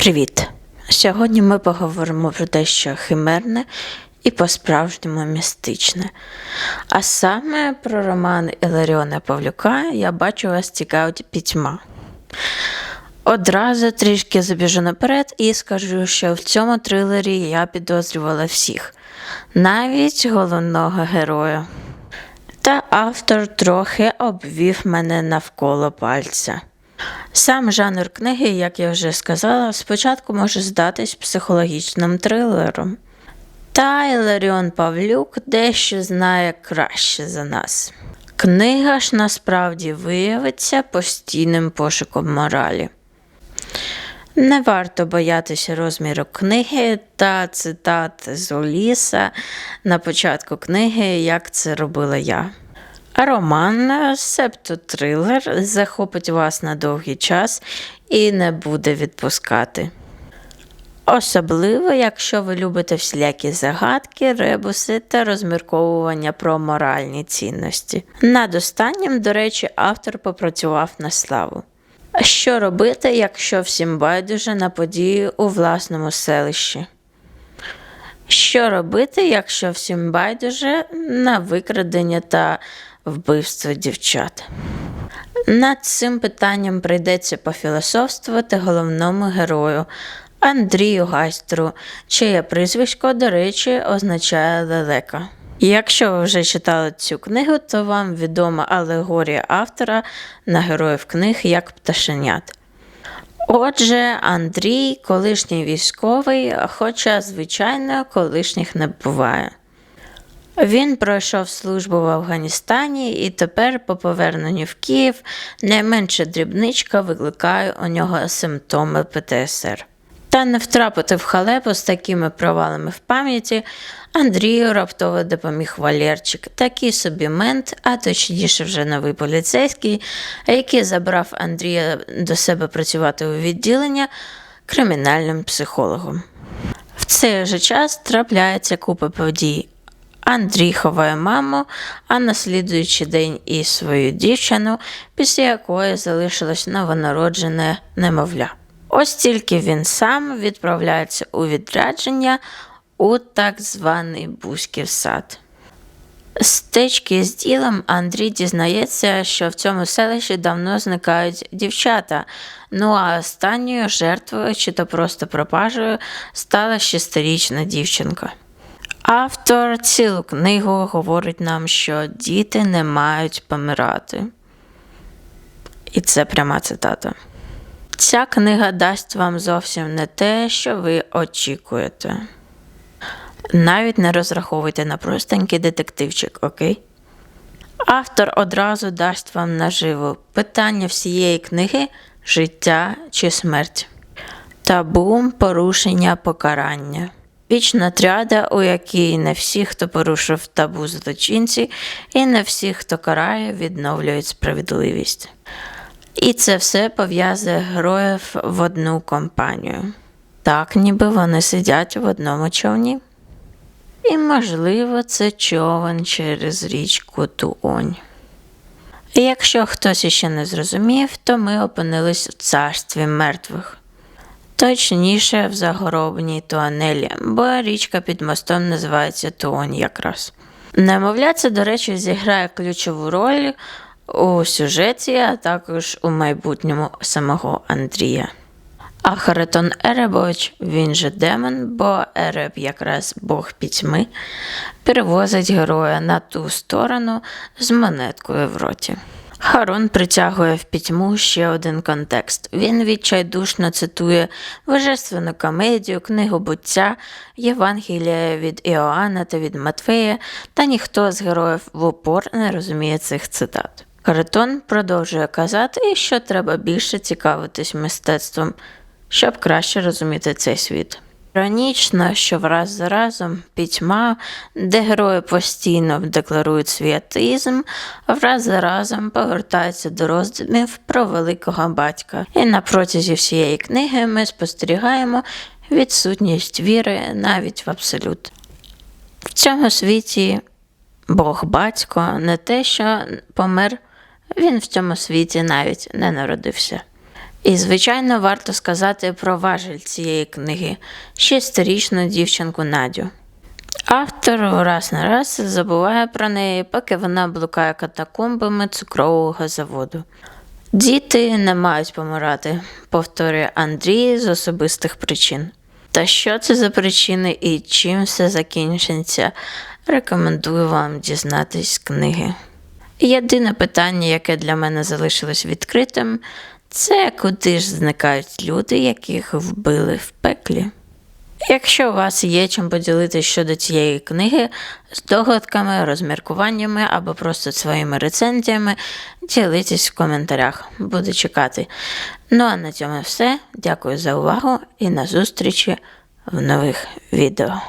Привіт! Сьогодні ми поговоримо про дещо химерне і по-справжньому містичне. А саме про роман Іларіона Павлюка Я бачу вас цікавить пітьма. Одразу трішки забіжу наперед і скажу, що в цьому трилері я підозрювала всіх, навіть головного героя. Та автор трохи обвів мене навколо пальця. Сам жанр книги, як я вже сказала, спочатку може здатись психологічним трилером. Та Іларіон Павлюк дещо знає краще за нас. Книга ж насправді виявиться постійним пошуком моралі. Не варто боятися розміру книги та цитат з Оліса на початку книги, як це робила я. Роман, себто трилер, захопить вас на довгий час і не буде відпускати. Особливо, якщо ви любите всілякі загадки, ребуси та розмірковування про моральні цінності. Над останнім, до речі, автор попрацював на славу. Що робити, якщо всім байдуже на події у власному селищі? Що робити, якщо всім байдуже на викрадення та вбивство дівчат? Над цим питанням прийдеться пофілософствувати головному герою Андрію Гайстру, чиє прізвисько, до речі, означає лелека. Якщо ви вже читали цю книгу, то вам відома алегорія автора на героїв книг як пташенят. Отже, Андрій колишній військовий, хоча, звичайно, колишніх не буває. Він пройшов службу в Афганістані і тепер, по поверненню в Київ, найменша дрібничка викликає у нього симптоми ПТСР. Та не втрапити в халепу з такими провалами в пам'яті Андрію раптово допоміг Валерчик, такий собі мент, а точніше вже новий поліцейський, який забрав Андрія до себе працювати у відділення кримінальним психологом. В цей же час трапляється купа подій. Андрій ховає маму, а на слідуючий день і свою дівчину, після якої залишилось новонароджене немовля. Ось тільки він сам відправляється у відрядження у так званий Бузьків сад. З течки з ділом Андрій дізнається, що в цьому селищі давно зникають дівчата. Ну а останньою жертвою чи то просто пропажею стала шестирічна дівчинка. Автор цілу книгу говорить нам, що діти не мають помирати. І це пряма цитата. Ця книга дасть вам зовсім не те, що ви очікуєте. Навіть не розраховуйте на простенький детективчик, окей? Автор одразу дасть вам наживу питання всієї книги життя чи смерть. Табу порушення покарання. Вічна тряда, у якій не всі, хто порушив табу злочинці, і не всі, хто карає, відновлюють справедливість. І це все пов'язує героїв в одну компанію. Так, ніби вони сидять в одному човні. І, можливо, це човен через річку Туонь. І якщо хтось іще не зрозумів, то ми опинились в царстві мертвих. Точніше, в загробній Туанелі, бо річка під мостом називається Туонь якраз. Немовля, це, до речі, зіграє ключову роль у сюжеті, а також у майбутньому самого Андрія. А Харатон Еребович, він же демон, бо Ереб якраз Бог пітьми, перевозить героя на ту сторону з монеткою в роті. Харон притягує в пітьму ще один контекст. Він відчайдушно цитує божественну комедію, книгу буття, Євангелія від Іоанна та від Матфея, та ніхто з героїв в упор не розуміє цих цитат. Каретон продовжує казати, що треба більше цікавитись мистецтвом, щоб краще розуміти цей світ. Іронічно, що враз за разом пітьма, де герої постійно декларують свій атеїзм, враз за разом повертаються до роздумів про великого батька. І на протязі всієї книги ми спостерігаємо відсутність віри навіть в абсолют. В цьому світі Бог батько не те, що помер, він в цьому світі навіть не народився. І, звичайно, варто сказати про важель цієї книги шестирічну дівчинку Надю. Автор раз на раз забуває про неї, поки вона блукає катакомбами цукрового заводу. Діти не мають помирати, повторює Андрій з особистих причин. Та що це за причини і чим все закінчиться, рекомендую вам дізнатись книги. Єдине питання, яке для мене залишилось відкритим, це куди ж зникають люди, яких вбили в пеклі. Якщо у вас є чим поділитися щодо цієї книги, з догадками, розміркуваннями або просто своїми рецензіями, ділитесь в коментарях. Буду чекати. Ну а на цьому все. Дякую за увагу і на зустрічі в нових відео.